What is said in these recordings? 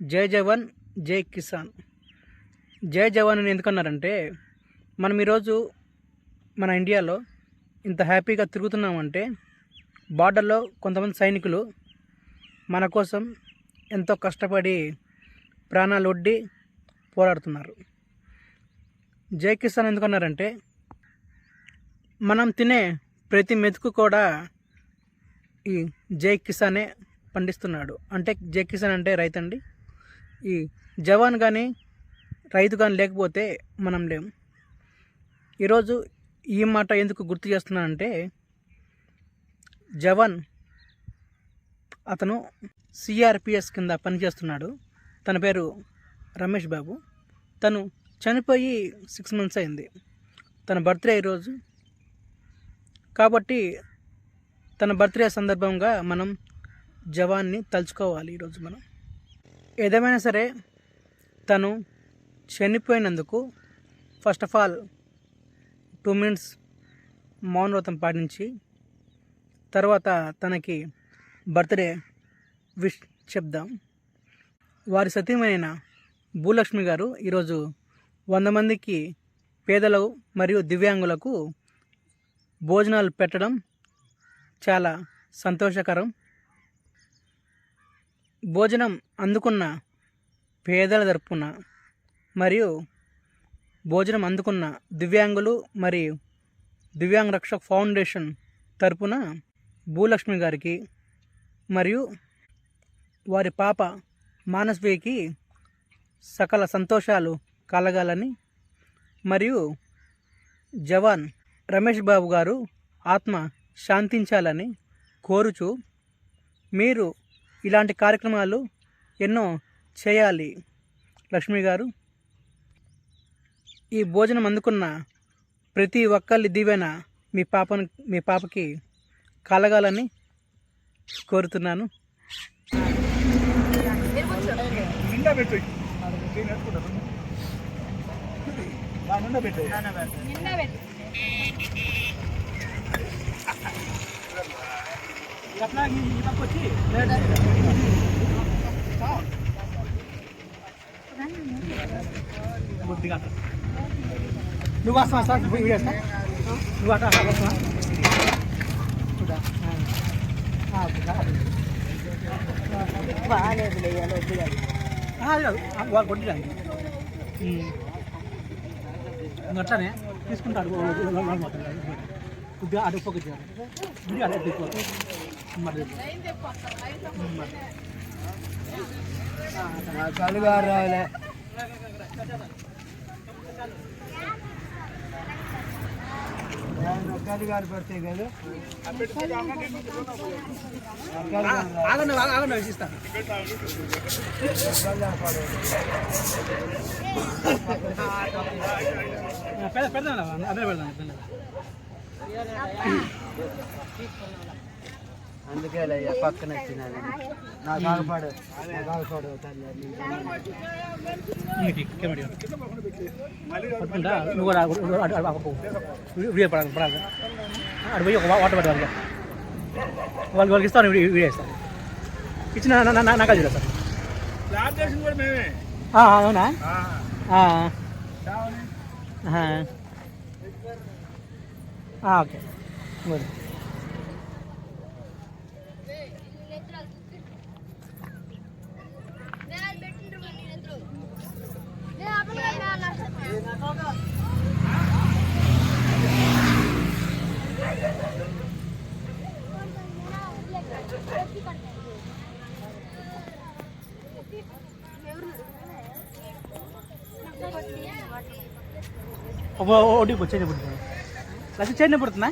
జై జవాన్ జై కిసాన్. జై జవాన్ అని ఎందుకన్నారంటే మనం ఈరోజు మన ఇండియాలో ఇంత హ్యాపీగా తిరుగుతున్నామంటే బార్డర్లో కొంతమంది సైనికులు మన కోసం ఎంతో కష్టపడి ప్రాణాలు ఒడ్డి పోరాడుతున్నారు. జై కిసాన్ ఎందుకన్నారంటే మనం తినే ప్రతి మెతుకు కూడా ఈ జై కిసానే పండిస్తున్నాడు. అంటే జై కిసాన్ అంటే రైతండి? ఈ జవాన్ కానీ రైతు కానీ లేకపోతే మనం లేము ఈరోజు ఈ మాట ఎందుకు గుర్తు చేస్తున్నానంటే జవాన్ అతను సిఆర్పిఎస్ కింద పనిచేస్తున్నాడు. తన పేరు రమేష్ బాబు. తను చనిపోయి సిక్స్ మంత్స్ అయింది. తన బర్త్డే ఈరోజు. కాబట్టి తన బర్త్డే సందర్భంగా మనం జవాన్ని తలుచుకోవాలి ఈరోజు మనం. ఏదేమైనా సరే తను చనిపోయినందుకు first of all two minutes మౌనవ్రతం పాటించి తర్వాత తనకి బర్త్డే విష్ చెప్దాం. వారి సతీమైన భూలక్ష్మి గారు ఈరోజు వంద మందికి పేదలు మరియు దివ్యాంగులకు భోజనాలు పెట్టడం చాలా సంతోషకరం. భోజనం అందుకున్న పేదల తరపున మరియు భోజనం అందుకున్న దివ్యాంగులు మరియు దివ్యాంగ రక్షక్ ఫౌండేషన్ తరపున భూలక్ష్మి గారికి మరియు వారి పాప మానస్వికి సకల సంతోషాలు కలగాలని మరియు జవాన్ రమేష్ బాబు గారు ఆత్మ శాంతించాలని కోరుచు మీరు ఇలాంటి కార్యక్రమాలు ఎన్నో చేయాలి. లక్ష్మి గారు ఈ భోజనం అందుకున్న ప్రతి ఒక్కరి దీవెన మీ పాపను మీ పాపకి కలగాలని కోరుతున్నాను. నిండా పెట్టు. నేను ఈ పక్క వచ్చి నువ్వు సార్ వీడియో నువ్వు అట్లా అట్లా బాగాలేదు వాళ్ళు అట్లానే తీసుకుంటాడు కొద్దిగా అడుగు ఫోకస్ చేయాలి వీడియో తీసుకోవాలి మరి మరి. చలుగా రాలే పడితే కదా ఆగండి ఆగ- ఆగండి వేసిస్తాను పెద్ద పెడదాం అదే పెడదాం అందుకే అయ్యా పక్కన వచ్చినాను నా కాగపాడు నాకు తల్లి నువ్వు వీడియో పడాలి పడాలి. అటు పోయి ఒక వాటర్ పట్టాలి వాళ్ళకి వాళ్ళకి ఇస్తాను వీడియో ఇస్తాను. ఇచ్చిన నా- నాకు అది సార్. అవునా? ఓకే. గుడ్ ఒకటి వచ్చేది పుడుతుంది లక్ష చేయండి పుడుతుందా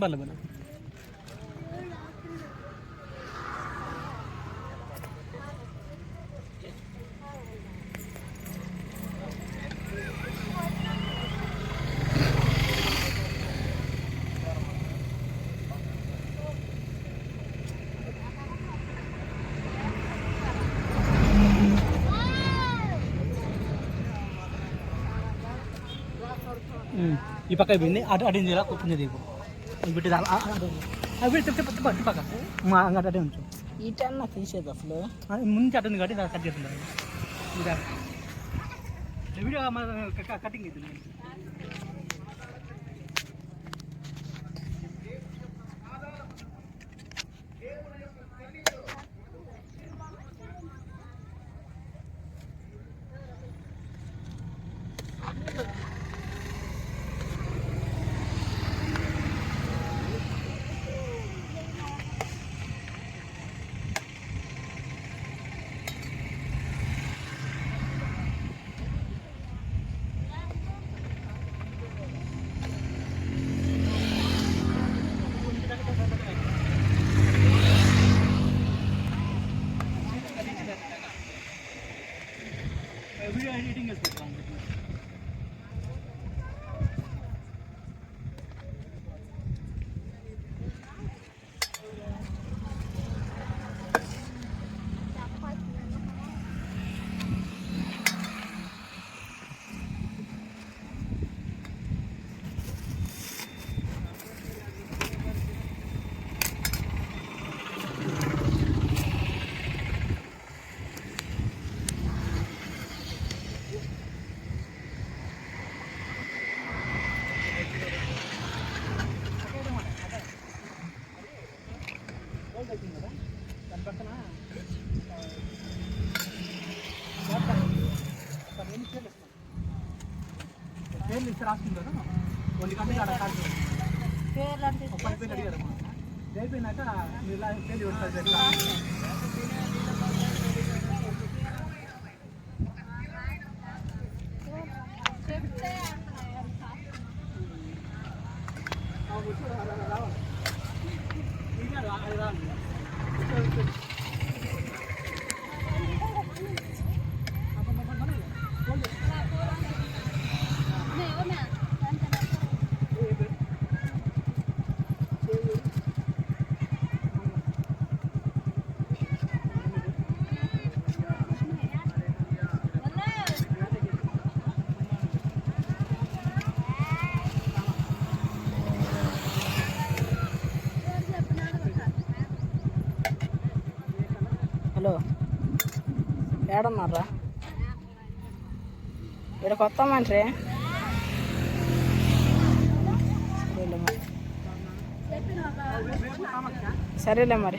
పర్లేదు పక్క అయిపోయింది అటు అటు ఇలా కొంచెం దిగు పెట్టి అవి తిప్పక మా అంగటి అటే ఉంచు ఇటన్నా తీసేది అసలు ముందు అటు ఉంది కాబట్టి కట్ ఇంకా వీడియో కటింగ్ అవుతుంది దాని పక్కన పేర్లు ఇస్తే రాసుకుంటారు కొన్ని గంటలు అక్కడ కాదు ఒక పది పేర్లు అడిగారు అయిపోయినాక మీరు పేర్లు పెడతారు ఎట్లా హలో ఏడన్నారా? ఇక్కడ కొత్త మనిషి. సరేలే మరి.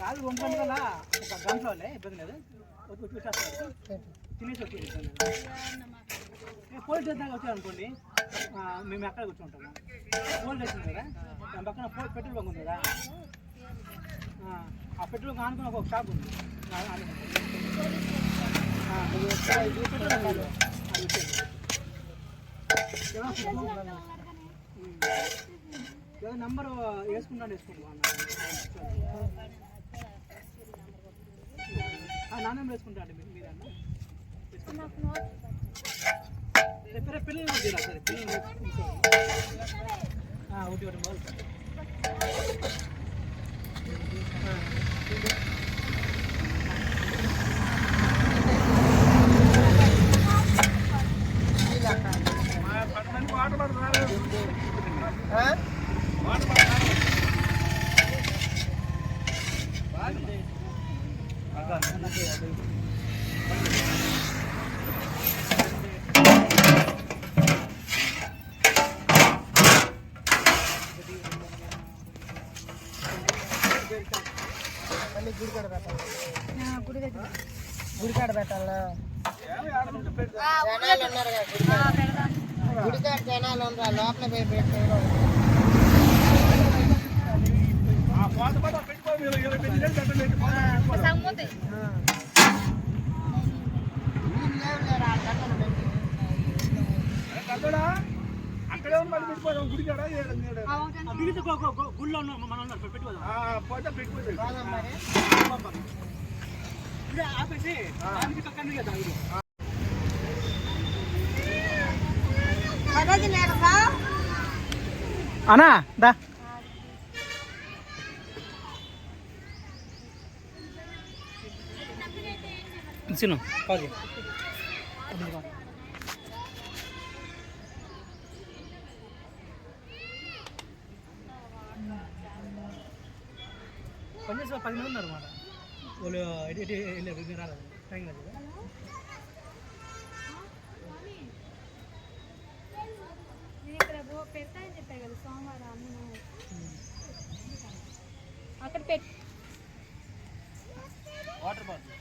నాలుగు వందల ఒక గంటలోనే ఇబ్బంది లేదు. వచ్చి తినేసి వచ్చి పోలీస్ స్టేషన్ దాకా వచ్చారు అనుకోండి మేము ఎక్కడ కూర్చుంటాము. పోలీస్ స్టేషన్ కదా దాని పక్కన పెట్రోల్ బంక్ ఉంది కదా. ఆ, పెట్రోల్ బంక్ ఆనుకుని ఒక షాప్ ఉంది. Petrol bunk. ఏదో వేసుకుంటాను. నా నెంబర్ వేసుకుంటా అండి మీరు మీరన్నా రేపు రేపు పిల్లలు కూడా తీరా సరే పిల్లలు ఆ, ఒకటి ఒకటి మొదలు పది మంది వాటర్ పడుతున్నారు మళ్ళీ గుడి కూడా పెట్టాలి గుడి దగ్గర గుడికాడ పెట్టాలా జనాలు ఉన్నారు గుడికాడ. జనాలు ఉన్నారు లోపల పోయి పెట్టారు ఆ పెట్టుకో పెట్టుకోవాలి. అక్కడే ఉన్న గుళ్ళో మనం ఉన్నారు, పెట్టుకోదాం పోతే ఆపేసి దానికి దా సిను. పనిచేసిన పది మంది ఉన్నారు అన్నమాట వాళ్ళు ఎటు వెళ్ళారు రాలేదు టైం కదా అక్కడ పెట్టి వాటర్ బాటిల్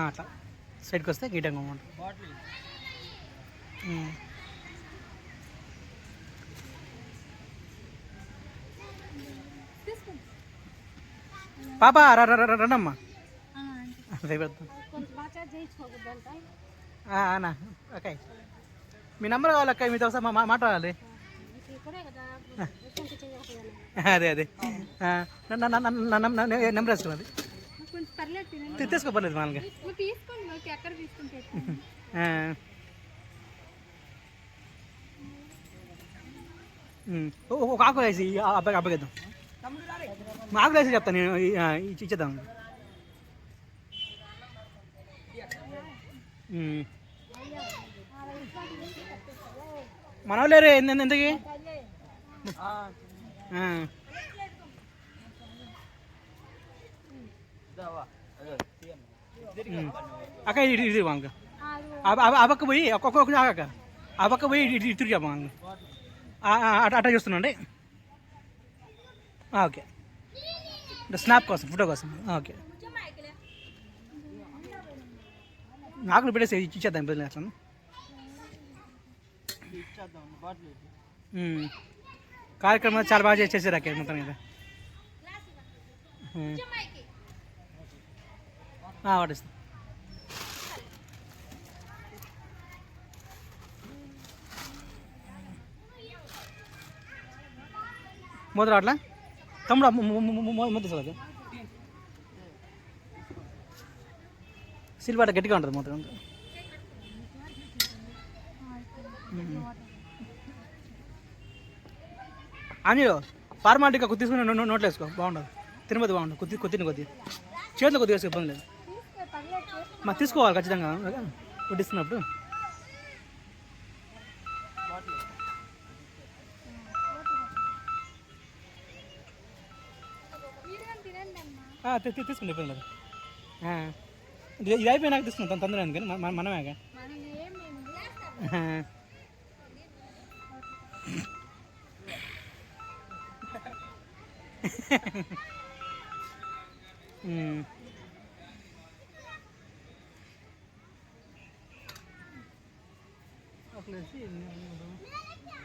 అట్లా. సైడ్కి వస్తే గీటంగా ఉంటుంది పాప ర- ర- ర- రండమ్మా చేయించుకోకూడదంట అన్నా ఓకే. మీ నెంబర్ కావాలి అక్క? మీతో ఒకసారి మా- మాట్లాడాలి. అదే అదే. నెంబర్ వేసుకున్నది కొంచెం పర్లేదు మామూలుగా. ఒక ఆకు వేసి అబ్బాయి అబ్బాయిద్దాం ఆకులు వేసి చెప్తాను నేను ఇచ్చేద్దాం. ఆ. ఉమ్. అక్క ఇది ఇది వాంగ ఆ పక్క పోయి ఒక్కొక్క ఆగక ఆ పక్క పోయి ఇటు ఇటు తిరిగి వాంగ అట అట్ట చూస్తున్నాండి ఆ, ఓకే. స్నాప్ కోసం ఫోటో కోసం. ఓకే. నాకు పెట్టేసి ఇచ్చి- ఇచ్చేద్దాం ఇప్పుడు అట్లా. కార్యక్రమం చాలా బాగా చేసేసారు అక్కడ మొత్తం మీద. ఉమ్. మొదలు అట్లా? తమ్ముడు మొదలు సిల్వాట గట్టిగా ఉంటుంది మొత్తం ఆంజనేయ ఫార్మాలిటీగా కొద్ది తీసుకుని నోట్లో వేసుకో. బాగుండదు. తిరుపతి బాగుండదు. కొద్ది కొద్ది కొద్ది. చేతిలో కొద్దిగా వేసుకో ఇబ్బంది లేదు. మాకు తీసుకోవాలి ఖచ్చితంగా. వడ్డిస్తున్నప్పుడు. మీరు కానీ తినండి అమ్మా ఆ, తీ- తీ- తీసుకోండి ఇబ్బంది లేదు. ఇది అయిపోయినాక తీసుకుంటాం తొందర కానీ మన- మనమే ம்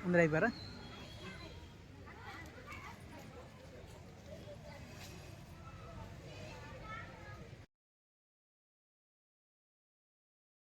ಒಂದ್ರ ಇಬ್ಬರ